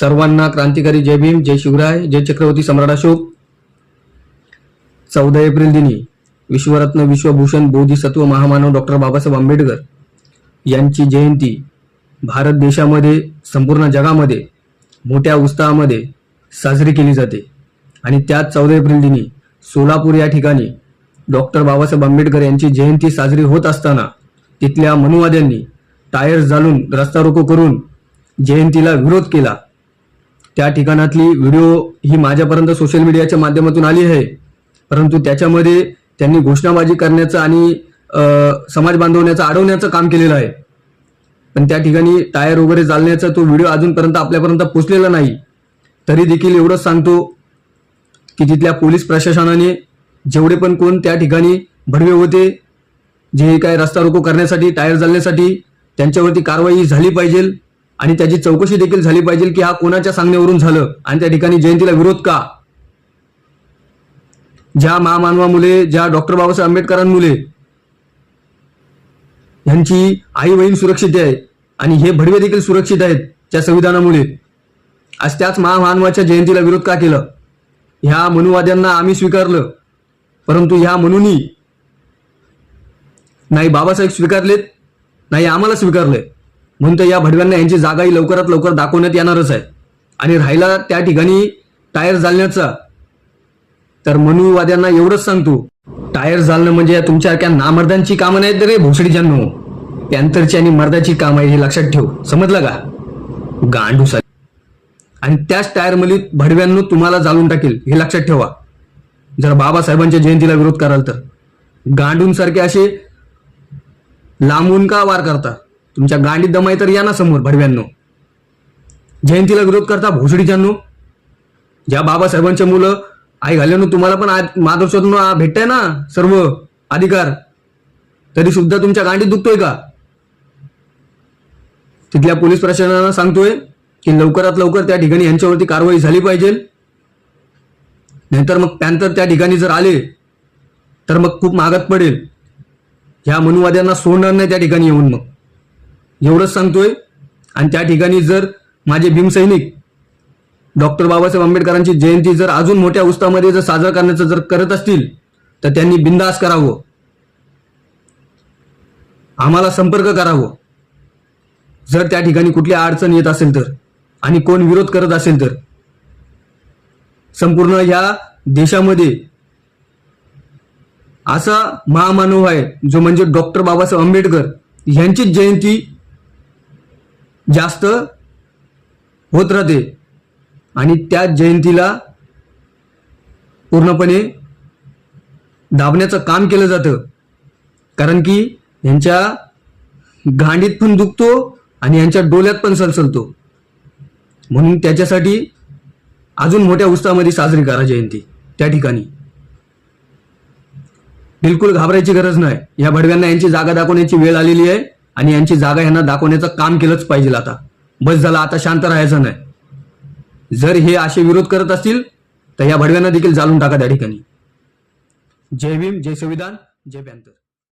सर्वांना क्रांतिकारी जय भीम जय शिवराय जय चक्रवर्ती सम्राट अशोक. चौदा एप्रिल दिनी विश्वरत्न विश्वभूषण बोधिसत्व महामानव डॉक्टर बाबासाहेब आंबेडकर यांची जयंती भारत देशामध्ये संपूर्ण जगामध्ये मोठ्या उत्साहामध्ये साजरी केली जाते. आणि त्याच चौदा एप्रिल दिनी सोलापूर या ठिकाणी डॉक्टर बाबासाहेब आंबेडकर यांची जयंती साजरी होत असताना तिथल्या मनुवाद्यांनी टायर्स जाळून रस्ता रोको करून जयंतीला विरोध केला. त्या ठिकाणातली व्हिडिओ ही माझ्यापर्यंत सोशल मीडियाच्या माध्यमातून आली आहे. परंतु त्याच्यामध्ये त्यांनी घोषणाबाजी करण्याचं आणि समाज बांधवण्याचं अडवण्याचं काम केलेलं आहे. पण त्या ठिकाणी टायर वगैरे चालण्याचा तो व्हिडिओ अजूनपर्यंत आपल्यापर्यंत पोचलेला नाही. तरी देखील एवढंच सांगतो की तिथल्या पोलीस प्रशासनाने जेवढे पण कोण त्या ठिकाणी भडवे होते जे काय रस्ता रोको करण्यासाठी टायर जाळण्यासाठी त्यांच्यावरती कारवाई झाली पाहिजे. आणि त्याची चौकशी देखील झाली पाहिजे की हा कोणाच्या सांगण्यावरून झालं? आणि त्या ठिकाणी जयंतीला विरोध का? ज्या महामानवामुळे ज्या डॉक्टर बाबासाहेब आंबेडकरांमुळे यांची आई बहीण सुरक्षित आहे आणि हे भडवे देखील सुरक्षित आहेत त्या संविधानामुळे आज त्याच महामानवाच्या जयंतीला विरोध का केलं? ह्या मनुवाद्यांना आम्ही स्वीकारलं परंतु ह्या मनुनी नाही बाबासाहेब स्वीकारलेत नाही आम्हाला स्वीकारलंय म्हणून तर या भडव्यांना यांची जागाही लवकरात लवकर दाखवण्यात येणारच आहे. आणि राहिला त्या ठिकाणी टायर जालण्याचा तर मनुवाद्यांना एवढंच सांगतो टायर जालणं म्हणजे तुमच्यासारख्या नामर्दांची कामं नाहीत रे भोसडीजांनो पॅन्थरची आणि मर्दाची काम आहे हे लक्षात ठेव. समजलं का? गांडूसा आणि त्याच टायरमध्ये भडव्यांनो तुम्हाला जाळून टाकेल हे लक्षात ठेवा. जर बाबासाहेबांच्या जयंतीला विरोध कराल तर. गांडूंसारखे असे लांबून का वार करता? तुमच्या गांडीत दमाय तर या ना समोर भडव्यांनो. जयंतीला विरोध करता भोसडीच्यांनो. ज्या बाबासाहेबांच्या मुलं आई घाल्यानो तुम्हाला पण आज भेटताय ना सर्व अधिकार. तरी सुद्धा तुमच्या गांडीत दुखतोय का? तिथल्या पोलीस प्रशासनानं सांगतोय की लवकरात लवकर त्या ठिकाणी यांच्यावरती कारवाई झाली पाहिजे. नाहीतर मग पॅन्थर त्या ठिकाणी जर आले तर मग खूप महागात पडेल. ह्या मनुवाद्यांना सोडणार नाही त्या ठिकाणी येऊन मग. एवढंच सांगतोय. आणि त्या ठिकाणी जर माझे भीमसैनिक डॉक्टर बाबासाहेब आंबेडकरांची जयंती जर अजून मोठ्या उत्साहामध्ये जर साजरा करण्याचं जर करत असतील तर त्यांनी बिंदास करावं. आम्हाला संपर्क करावं. जर त्या ठिकाणी कुठली अडचण येत असेल तर आणि कोण विरोध करत असेल तर. संपूर्ण ह्या देशामध्ये असा महामानव आहे जो म्हणजे डॉक्टर बाबासाहेब आंबेडकर यांचीच जयंती जास्त होत राहते. आणि त्या जयंतीला पूर्णपणे दाबण्याचं काम केलं जातं. कारण की यांच्या गांडीत पण दुखतो आणि यांच्या डोल्यात पण सलसलतो. म्हणून त्याच्यासाठी अजून मोठ्या उत्साहामध्ये साजरी करा जयंती. त्या ठिकाणी. बिलकुल घाबरायची गरज नाही. या भडव्यांना यांची जागा दाखवण्याची वेळ आलेली आहे. आणि यांची जागा यांना दाखवण्याचं काम केलंच पाहिजे आता. बस झाला आता शांत राहायचं नाही. जर हे असे विरोध करत असतील तर या भडव्यांना देखील जाळून टाका त्या ठिकाणी. जय भीम जय संविधान जय पॅन्थर